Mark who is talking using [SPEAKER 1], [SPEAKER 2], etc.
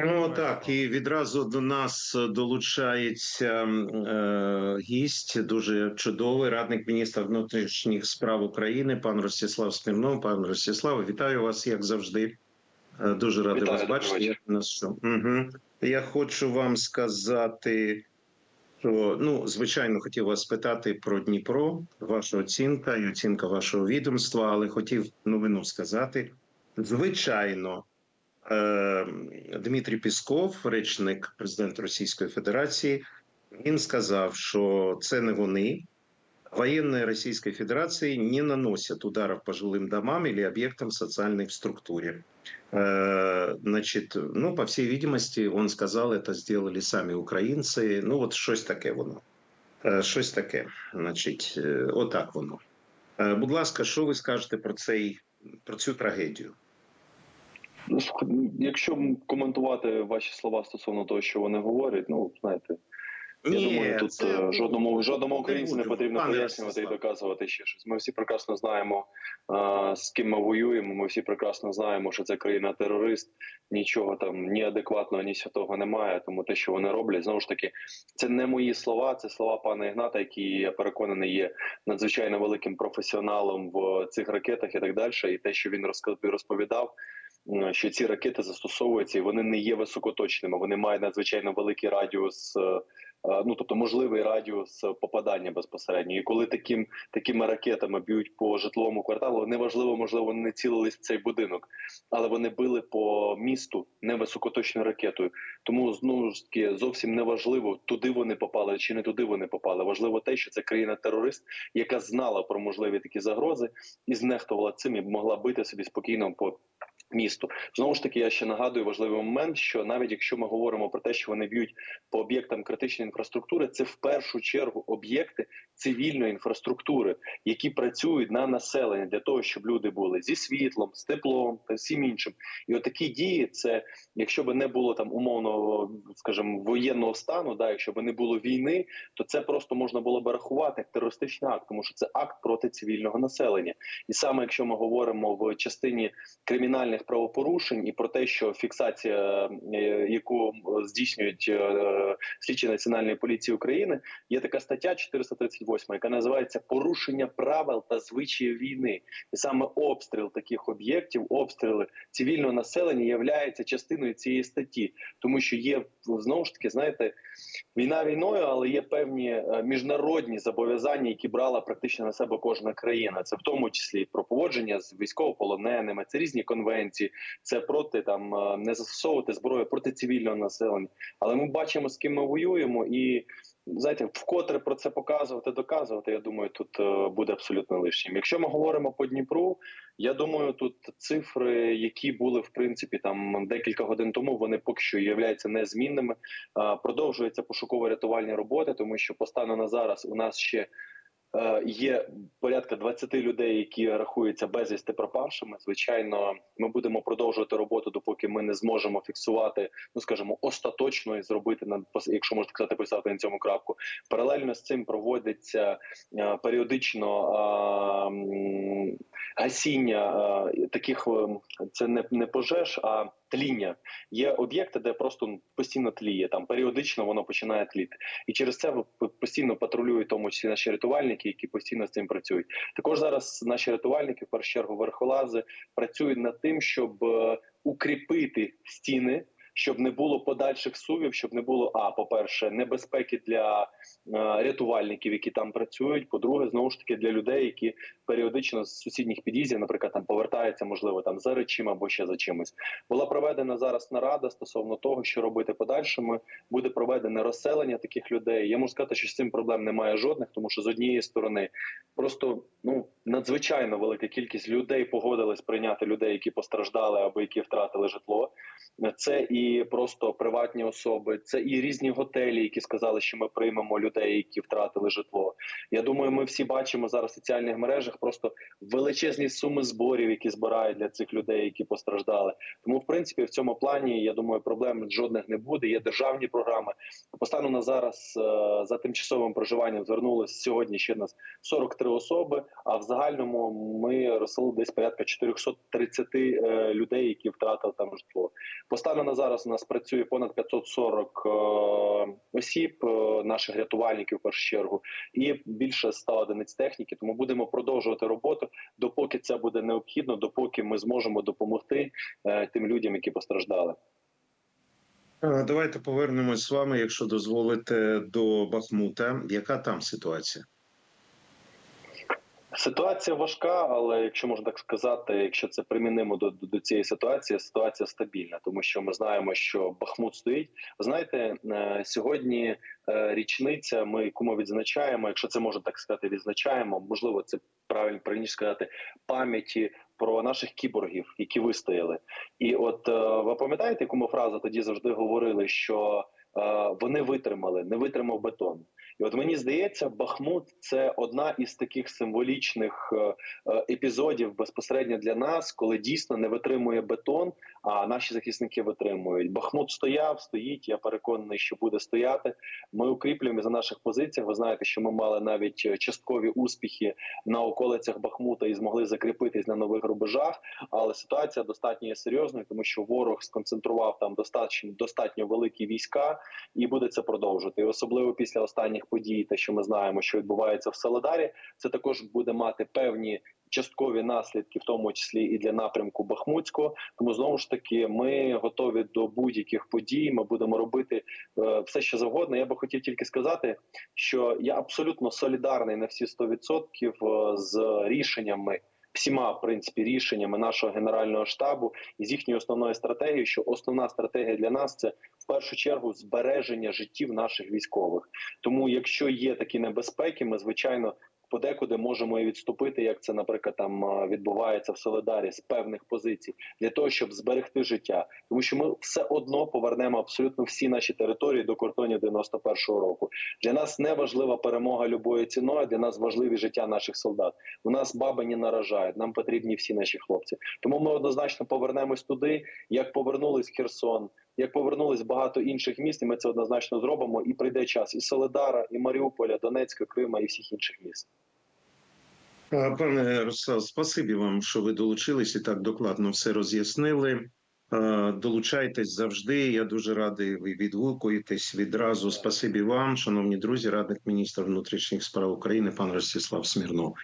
[SPEAKER 1] Ну так, і відразу до нас долучається е, гість, дуже чудовий радник міністра внутрішніх справ України, пан Ростислав Смірнов. Пан Ростислав, вітаю вас, як завжди. Е, дуже радий
[SPEAKER 2] Вітаю,
[SPEAKER 1] вас бачити. Як нас що? Угу. Я хочу вам сказати, що ну, звичайно, хотів вас спитати про Дніпро, ваша оцінка і оцінка вашого відомства, але хотів новину сказати. Звичайно, Дмитрій Пісков, речник президента Російської Федерації, він сказав, що це не вони. Военные Российской Федерации не наносят ударов по жилым домам или объектам социальной структуре. Э, Значит, ну, по всей видимости, он сказал, это сделали сами українці. Ну, от щось таке воно. Е, Щось таке. Значить, е, отак воно. Е, Будь ласка, що ви скажете про цей про цю трагедію?
[SPEAKER 2] Ну, ск- Якщо коментувати ваші слова стосовно того, що вони говорять, ну знаєте, я думаю, тут
[SPEAKER 1] це, ну,
[SPEAKER 2] жодному жодному українцю не потрібно
[SPEAKER 1] пане
[SPEAKER 2] пояснювати і доказувати ще щось. Ми всі прекрасно знаємо, е, з ким ми воюємо. Ми всі прекрасно знаємо, що це країна терорист. Нічого там ні адекватного, ні святого немає. Тому те, що вони роблять, знову ж таки, це не мої слова, це слова пана Ігната, який я переконаний є надзвичайно великим професіоналом в цих ракетах і так далі. І те, що він розповідав. Що ці ракети застосовуються, і вони не є високоточними. Вони мають надзвичайно великий радіус, е, е, ну тобто можливий радіус попадання безпосередньо. І коли таким такими ракетами б'ють по житловому кварталу, неважливо, можливо, вони не цілились в цей будинок, але вони били по місту невисокоточною ракетою. Тому знову ж таки зовсім не важливо, туди вони попали чи не туди вони попали. Важливо те, що це країна-терорист, яка знала про можливі такі загрози і знехтувала цим і могла бити собі спокійно по. Місту знову ж таки, я ще нагадую важливий момент, що навіть якщо ми говоримо про те, що вони б'ють по об'єктам критичної інфраструктури, це в першу чергу об'єкти цивільної інфраструктури, які працюють на населення для того, щоб люди були зі світлом, з теплом та всім іншим. І отакі дії, це якщо би не було там умовно, скажімо, воєнного стану, да, якщо би не було війни, то це просто можна було би рахувати як терористичний акт, тому що це акт проти цивільного населення. І саме якщо ми говоримо в частині кримінальних правопорушень і про те, що фіксація, е, яку здійснюють е, слідчі національної поліції України, є така стаття 438, яка називається порушення правил та звичаїв війни, і саме обстріл таких об'єктів, обстріли цивільного населення являється частиною цієї статті, тому що є знову ж таки, знаєте, війна війною, але є певні е, міжнародні зобов'язання, які брала практично на себе кожна країна. Це в тому числі і про поводження з військовополоненими, це різні конвенції, це проти там е, не застосовувати зброю проти цивільного населення. Але ми бачимо, з ким ми воюємо, і знаєте, вкотре про це показувати, доказувати. Я думаю, тут е, буде абсолютно лишнім. Якщо ми говоримо по Дніпру, я думаю, тут цифри, які були в принципі там декілька годин тому, вони поки що являються незмінними. Е, Продовжуються пошуково-рятувальні роботи, тому що по стану на зараз у нас ще. Е, Є порядка 20 людей, які рахуються безвісти пропавшими. Звичайно, ми будемо продовжувати роботу, допоки ми не зможемо фіксувати, ну скажімо, остаточно і зробити на якщо можна сказати, писати на цьому крапку. Паралельно з цим проводиться е, періодично гасіння е, таких е, це не, не пожеж, а тління. Є об'єкти, де просто постійно тліє. Там періодично воно починає тліти, і через це постійно патрулюють тому числі наші рятувальники, які постійно з цим працюють. Також зараз наші рятувальники, в першу чергу, верхолази, працюють над тим, щоб е, укріпити стіни. Щоб не було подальших сувів, щоб не було а по-перше, небезпеки для е, рятувальників, які там працюють. По-друге, знову ж таки для людей, які періодично з сусідніх під'їздів, наприклад, там повертаються, можливо, там за речима або ще за чимось. Була проведена зараз нарада стосовно того, що робити подальшими. Буде проведене розселення таких людей. Я можу сказати, що з цим проблем немає жодних, тому що з однієї сторони просто ну надзвичайно велика кількість людей погодились прийняти людей, які постраждали або які втратили житло. Це і просто приватні особи, це і різні готелі, які сказали, що ми приймемо людей, які втратили житло. Я думаю, ми всі бачимо зараз в соціальних мережах просто величезні суми зборів, які збирають для цих людей, які постраждали. Тому, в принципі, в цьому плані я думаю, проблем жодних не буде. Є державні програми. По стану на зараз е, за тимчасовим проживанням звернулось сьогодні ще нас 43 особи. А в загальному ми розселили десь порядка 430 е, людей, які втратили там житло. По стану на зараз зараз у нас працює понад 540 е, осіб, е, наших рятувальників в першу чергу, і більше 100 одиниць техніки. Тому будемо продовжувати роботу, допоки це буде необхідно, допоки ми зможемо допомогти е, тим людям, які постраждали.
[SPEAKER 1] Давайте повернемось з вами, якщо дозволите, до Бахмута. Яка там ситуація?
[SPEAKER 2] Ситуація важка, але якщо можна так сказати, якщо це примінимо до, до, до цієї ситуації, ситуація стабільна, тому що ми знаємо, що Бахмут стоїть. Знаєте, е, сьогодні е, річниця, ми ми відзначаємо, якщо це можна так сказати, відзначаємо. Можливо, це правильно правильніше сказати пам'яті про наших кіборгів, які вистояли. І от е, ви пам'ятаєте, яку ми фразу тоді завжди говорили, що вони витримали, не витримав бетон. І от мені здається, Бахмут це одна із таких символічних е, е, епізодів безпосередньо для нас, коли дійсно не витримує бетон, а наші захисники витримують. Бахмут стояв, стоїть. Я переконаний, що буде стояти. Ми укріплюємо за наших позиціях. Ви знаєте, що ми мали навіть е, часткові успіхи на околицях Бахмута і змогли закріпитись на нових рубежах. Але ситуація достатньо є серйозною, тому що ворог сконцентрував там достатньо достатньо великі війська і буде це продовжувати. І особливо після останніх подій, те, що ми знаємо, що відбувається в Соледарі, це також буде мати певні. Часткові наслідки, в тому числі і для напрямку Бахмутського, тому знову ж таки ми готові до будь-яких подій. Ми будемо робити е, все, що завгодно. Я би хотів тільки сказати, що я абсолютно солідарний на всі 100% е, з рішеннями, всіма в принципі рішеннями нашого генерального штабу і з їхньою основною стратегією, що основна стратегія для нас це в першу чергу збереження життів наших військових. Тому, якщо є такі небезпеки, ми звичайно. Подекуди можемо і відступити, як це, наприклад, там відбувається в Солидарі з певних позицій, для того, щоб зберегти життя, тому що ми все одно повернемо абсолютно всі наші території до кордонів 91-го року. Для нас не важлива перемога любою ціною. Для нас важливі життя наших солдат. У нас баби не наражають. Нам потрібні всі наші хлопці. Тому ми однозначно повернемось туди, як повернулись Херсон. Як повернулись багато інших міст, і ми це однозначно зробимо. І прийде час і Солидара, і Маріуполя, Донецька, Крима, і всіх інших міст.
[SPEAKER 1] Е, Пане Ростав, спасибі вам, що ви долучились і так докладно все роз'яснили. Е, Долучайтесь завжди. Я дуже радий. Ви відгукуєтесь відразу. Спасибі вам, шановні друзі, радник міністра внутрішніх справ України, пан Ростислав Смірнов.